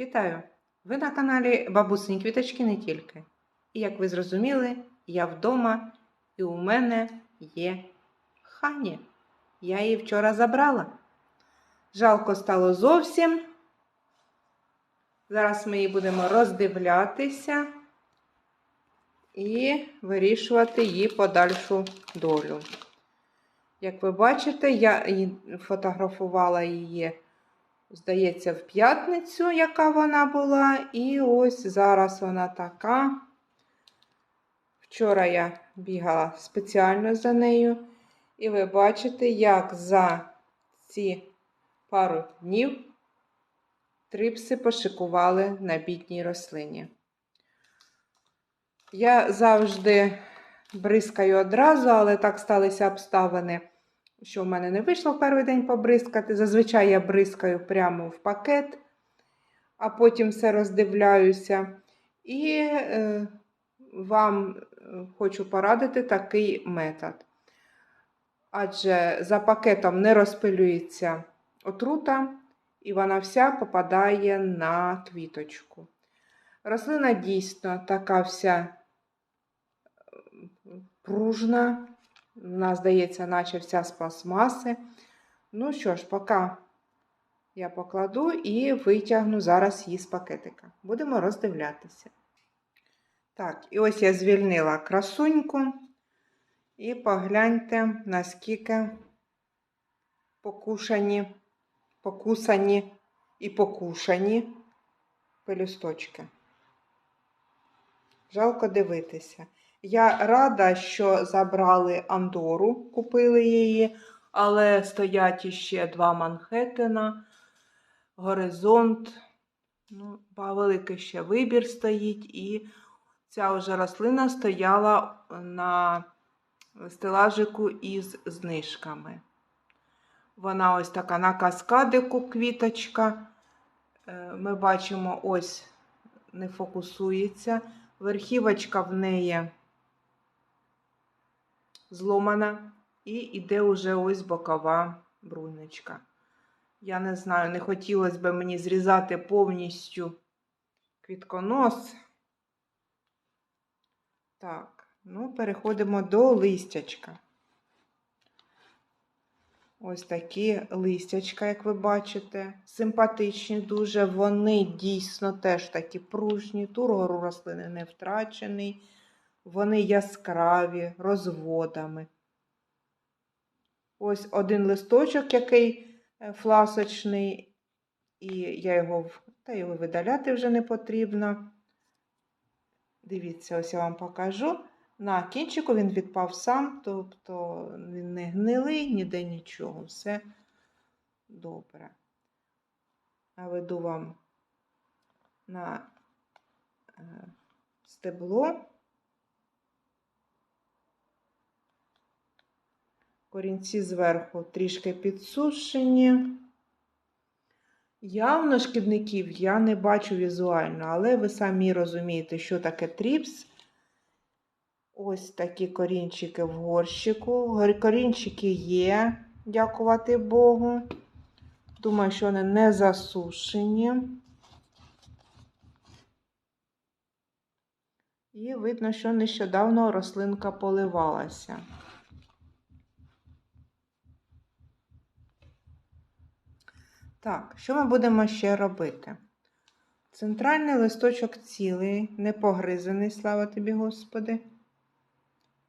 Вітаю! Ви на каналі Бабусині Квіточки не тільки. І як ви зрозуміли, я вдома і у мене є хані. Я її вчора забрала. Жалко стало зовсім. Зараз ми її будемо роздивлятися і вирішувати її подальшу долю. Як ви бачите, я фотографувала її, здається, в п'ятницю, яка вона була. І ось зараз вона така. Вчора я бігала спеціально за нею. І ви бачите, як за ці пару днів трипси пошикували на бідній рослині. Я завжди бризкаю одразу, але так сталися обставини, що в мене не вийшло в перший день побризкати. Зазвичай я бризкаю прямо в пакет, а потім все роздивляюся. І е, вам хочу порадити такий метод. Адже за пакетом не розпилюється отрута, і вона вся попадає на квіточку. Рослина дійсно така вся пружна. Вона, здається, наче вся з пластмаси. Ну що ж, поки я покладу і витягну зараз її з пакетика. Будемо роздивлятися. Так, і ось я звільнила красуньку. І погляньте, наскільки покушані, покусані і покушані пелюсточки. Жалко дивитися. Я рада, що забрали Андору, купили її, але стоять іще два Манхеттена, горизонт. Ну, великий ще вибір стоїть, і ця вже рослина стояла на стелажику із знижками. Вона ось така на каскадику квіточка. Ми бачимо, ось не фокусується. Верхівочка в неї зломана, і йде уже ось бокова брунечка. Я не знаю, не хотілося б мені зрізати повністю квітконос. Так, ну, переходимо до листячка. Ось такі листячка, як ви бачите, симпатичні дуже. Вони дійсно теж такі пружні, тургор у рослини не втрачений. Вони яскраві, розводами. Ось один листочок, який фласочний, і я його та його видаляти вже не потрібно. Дивіться, ось я вам покажу. На кінчику він відпав сам, тобто він не гнилий, ніде нічого, все добре. А веду вам на стебло. Корінці зверху трішки підсушені. Явно шкідників я не бачу візуально, але ви самі розумієте, що таке тріпс. Ось такі корінчики в горщику. Корінчики є, дякувати Богу. Думаю, що вони не засушені. І видно, що нещодавно рослинка поливалася. Так, що ми будемо ще робити? Центральний листочок цілий, не погризаний, слава тобі, Господи.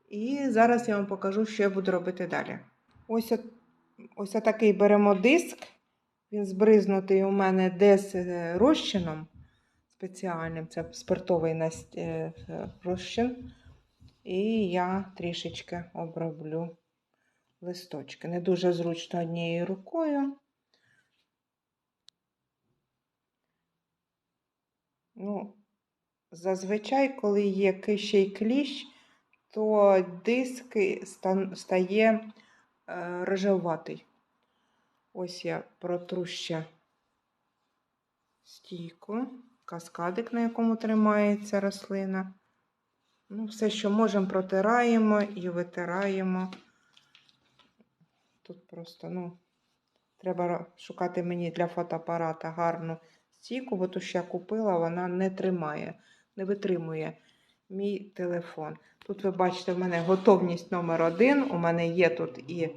І зараз я вам покажу, що я буду робити далі. Ось ось такий беремо диск. Він збризнутий у мене десь розчином спеціальним, це спиртовий розчин. І я трішечки оброблю листочки. Не дуже зручно однією рукою. Ну, Зазвичай, коли є ще й кліщ, то диск стає е, рожеватий. Ось я протру ще стійку, каскадик, на якому тримається рослина. Ну, Все, що можемо, протираємо і витираємо. Тут просто, ну, треба шукати мені для фотоапарата гарну стійку, бо ту, що я купила, вона не тримає, не витримує мій телефон. Тут ви бачите, в мене готовність номер один. У мене є тут і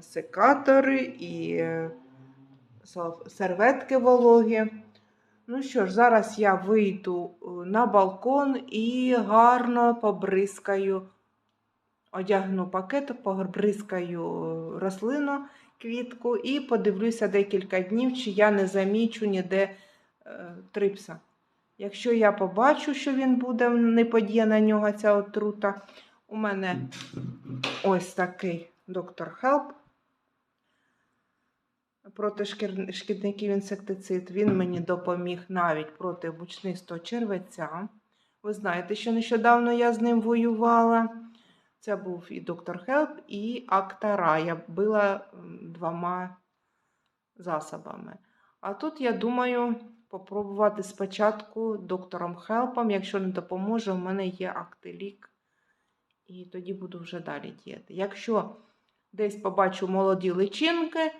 секатори, і е, серветки вологі. Ну що ж, зараз я вийду е, на балкон і гарно побризкаю, одягну пакет, побризкаю е, рослину, квітку і подивлюся декілька днів, чи я не замічу ніде е, трипса. Якщо я побачу, що він буде, не подіє на нього ця отрута, у мене ось такий доктор Хелп проти шкідників інсектицид. Він мені допоміг навіть проти бучнистого червеця. Ви знаєте, що нещодавно я з ним воювала. Це був і доктор Хелп, і Актара. Я била двома засобами. А тут я думаю попробувати спочатку доктором Хелпом. Якщо не допоможе, у мене є Актелік. І тоді буду вже далі діяти. Якщо десь побачу молоді личинки,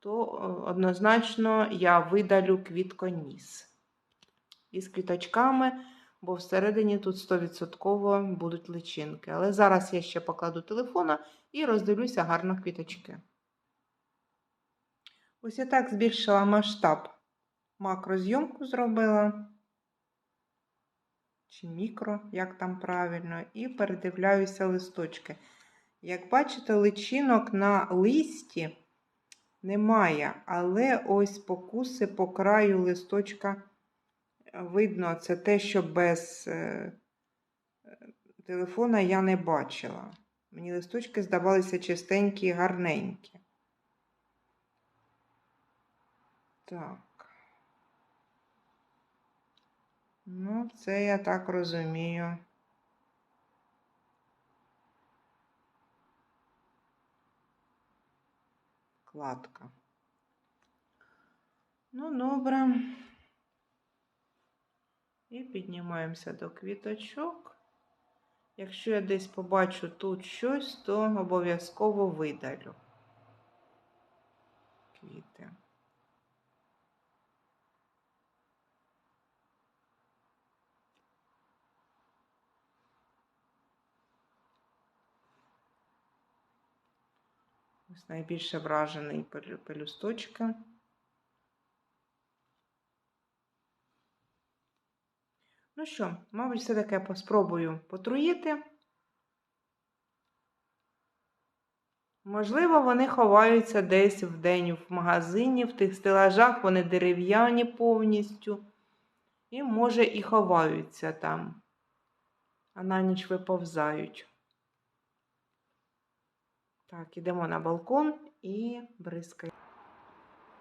то однозначно я видалю квітконіс із квіточками, бо всередині тут 100% будуть личинки. Але зараз я ще покладу телефона і роздивлюся гарно квіточки. Ось я так збільшила масштаб. Макрозйомку зробила. Чи мікро, як там правильно, і передивляюся листочки. Як бачите, личинок на листі немає, але ось покуси по краю листочка видно. Це те, що без е, телефона я не бачила. Мені листочки здавалися чистенькі і гарненькі. Так. Ну, це я так розумію. Кладка. Ну, добре. І піднімаємося до квіточок. Якщо я десь побачу тут щось, то обов'язково видалю квіти. Ось найбільше вражений пелю- пелюсточки. Ну що, мабуть, все-таки спробую потруїти. Можливо, вони ховаються десь вдень в магазині, в тих стелажах, вони дерев'яні повністю. І, може, і ховаються там, а на ніч виповзають. Так, ідемо на балкон і бризкаємо.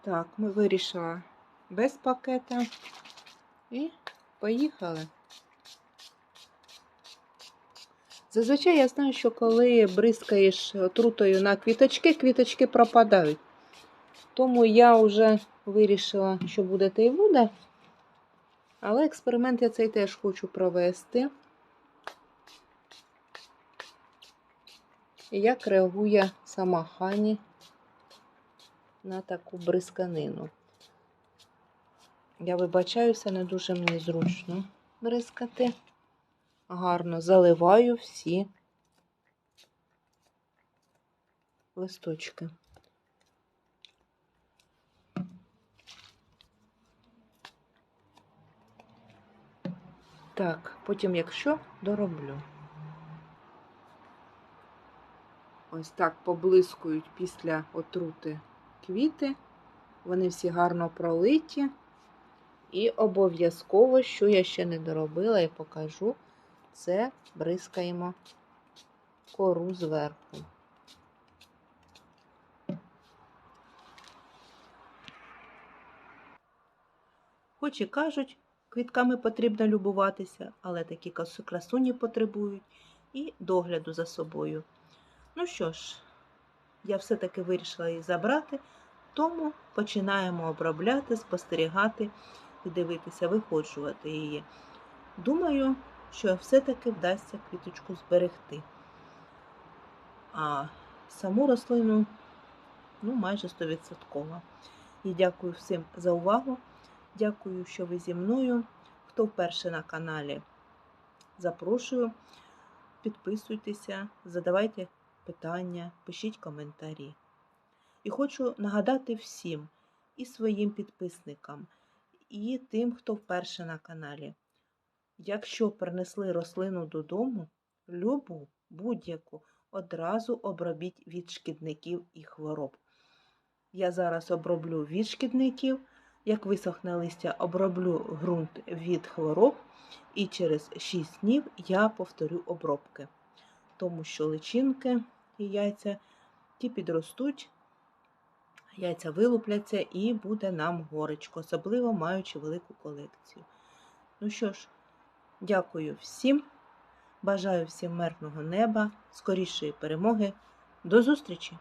Так, ми вирішили без пакета і поїхали. Зазвичай я знаю, що коли бризкаєш отрутою на квіточки, квіточки пропадають. Тому я вже вирішила, що буде те й буде. Але експеримент я цей теж хочу провести. І як реагує сама Хані на таку бризканину. Я вибачаюся, не дуже мені зручно бризкати. Гарно заливаю всі листочки. Так, потім, якщо, дороблю. Ось так поблискують після отрути квіти. Вони всі гарно пролиті. І обов'язково, що я ще не доробила і покажу, це бризкаємо кору зверху. Хоч і кажуть, квітками потрібно любуватися, але такі красуні потребують і догляду за собою. Ну що ж, я все-таки вирішила її забрати, тому починаємо обробляти, спостерігати і дивитися, виходжувати її. Думаю, що все-таки вдасться квіточку зберегти. А саму рослину ну, майже 100%. І дякую всім за увагу. Дякую, що ви зі мною. Хто вперше на каналі, запрошую. Підписуйтеся, задавайте питання, пишіть коментарі. І хочу нагадати всім, і своїм підписникам, і тим, хто вперше на каналі. Якщо принесли рослину додому, любу, будь-яку, одразу обробіть від шкідників і хвороб. Я зараз оброблю від шкідників, як висохне листя, оброблю ґрунт від хвороб, і через 6 днів я повторю обробки, тому що личинки і яйця ті підростуть, яйця вилупляться і буде нам горечко, особливо маючи велику колекцію. Ну що ж, дякую всім. Бажаю всім мирного неба, скорішої перемоги. До зустрічі!